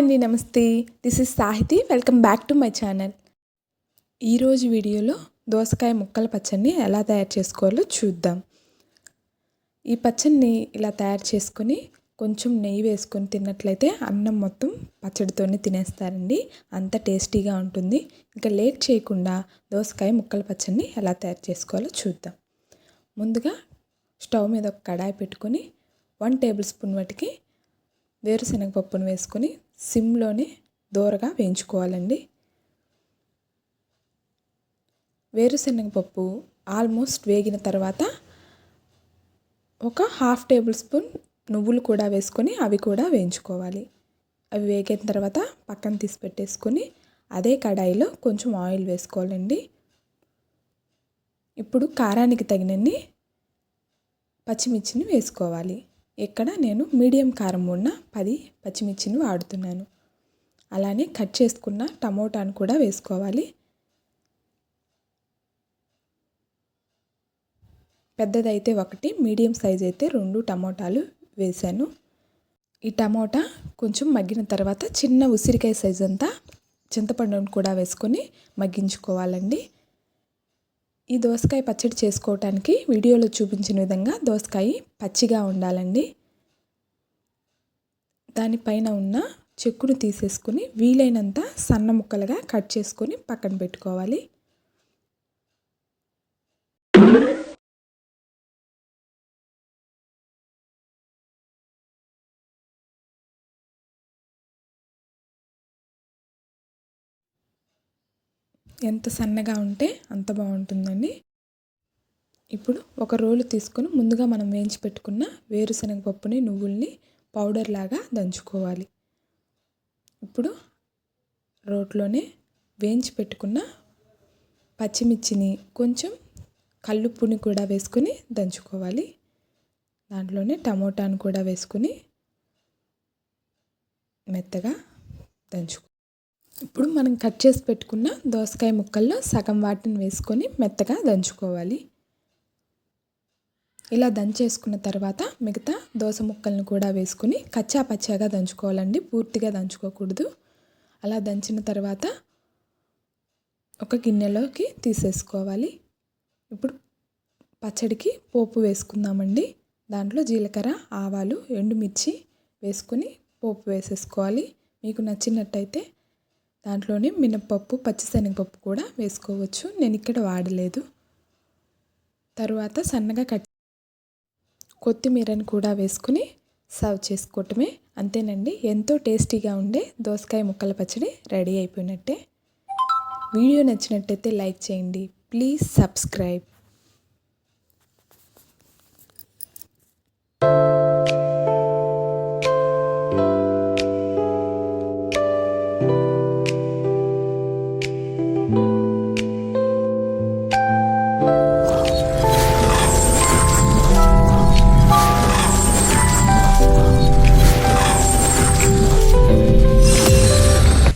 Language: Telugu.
అండి నమస్తే. This is Sahithi welcome back to my channel ఈరోజు వీడియోలో దోసకాయ ముక్కల పచ్చడిని ఎలా తయారు చేసుకోవాలో చూద్దాం. ఈ పచ్చడిని ఇలా తయారు చేసుకొని కొంచెం నెయ్యి వేసుకొని తిన్నట్లయితే అన్నం మొత్తం పచ్చడితోనే తినేస్తారండి. అంత టేస్టీగా ఉంటుంది. ఇంకా లేట్ చేయకుండా దోసకాయ ముక్కల పచ్చడిని ఎలా తయారు చేసుకోవాలో చూద్దాం. ముందుగా స్టవ్ మీద ఒక కడాయి పెట్టుకొని వన్ టేబుల్ స్పూన్ మటుకి వేరుశనగ పప్పును వేసుకొని సిమ్లోనే దూరగా వేయించుకోవాలండి. వేరుశనగ పప్పు ఆల్మోస్ట్ వేగిన తర్వాత ఒక హాఫ్ టేబుల్ స్పూన్ నువ్వులు కూడా వేసుకొని అవి కూడా వేయించుకోవాలి. అవి వేగిన తర్వాత పక్కన తీసి పెట్టేసుకొని అదే కడాయిలో కొంచెం ఆయిల్ వేసుకోవాలండి. ఇప్పుడు కారానికి తగినన్ని పచ్చిమిర్చిని వేసుకోవాలి. ఇక్కడ నేను మీడియం కారం ఉన్న పది పచ్చిమిర్చిని వాడుతున్నాను. అలానే కట్ చేసుకున్న టమోటాను కూడా వేసుకోవాలి. పెద్దదైతే ఒకటి మీడియం సైజ్ అయితే రెండు టమోటాలు వేశాను. ఈ టమోటా కొంచెం మగ్గిన తర్వాత చిన్న ఉసిరికాయ సైజ్ అంతా చింతపండును కూడా వేసుకొని మగ్గించుకోవాలండి. ఈ దోసకాయ పచ్చడి చేసుకోవటానికి వీడియోలో చూపించిన విధంగా దోసకాయ పచ్చిగా ఉండాలండి. దానిపైన ఉన్న చెక్కును తీసేసుకుని వీలైనంత సన్న ముక్కలుగా కట్ చేసుకొని పక్కన పెట్టుకోవాలి. ఎంత సన్నగా ఉంటే అంత బాగుంటుందండి. ఇప్పుడు ఒక రోలు తీసుకొని ముందుగా మనం వేయించి పెట్టుకున్న వేరుశనగ పప్పుని నువ్వుల్ని పౌడర్ లాగా దంచుకోవాలి. ఇప్పుడు రోట్లోనే వేయించి పెట్టుకున్న పచ్చిమిర్చిని కొంచెం కల్లుప్పుని కూడా వేసుకొని దంచుకోవాలి. దాంట్లోనే టమోటాను కూడా వేసుకొని మెత్తగా దంచుకో ఇప్పుడు మనం కట్ చేసి పెట్టుకున్న దోసకాయ ముక్కల్లో సగం వాటిని వేసుకొని మెత్తగా దంచుకోవాలి. ఇలా దంచేసుకున్న తర్వాత మిగతా దోస ముక్కలను కూడా వేసుకుని కచ్చా పచ్చాగా దంచుకోవాలండి. పూర్తిగా దంచుకోకూడదు. అలా దంచిన తర్వాత ఒక గిన్నెలోకి తీసేసుకోవాలి. ఇప్పుడు పచ్చడికి పోపు వేసుకుందామండి. దాంట్లో జీలకర్ర ఆవాలు ఎండుమిర్చి వేసుకొని పోపు వేసేసుకోవాలి. మీకు నచ్చినట్టయితే దాంట్లోనే మినప్పప్పు పచ్చిశనగపప్పు కూడా వేసుకోవచ్చు. నేను ఇక్కడ వాడలేదు. తరువాత సన్నగా కట్ కొత్తిమీరని కూడా వేసుకుని సర్వ్ చేసుకోవటమే. అంతేనండి. ఎంతో టేస్టీగా ఉండే దోసకాయ ముక్కల పచ్చడి రెడీ అయిపోయినట్టే. వీడియో నచ్చినట్టయితే లైక్ చేయండి. Please subscribe.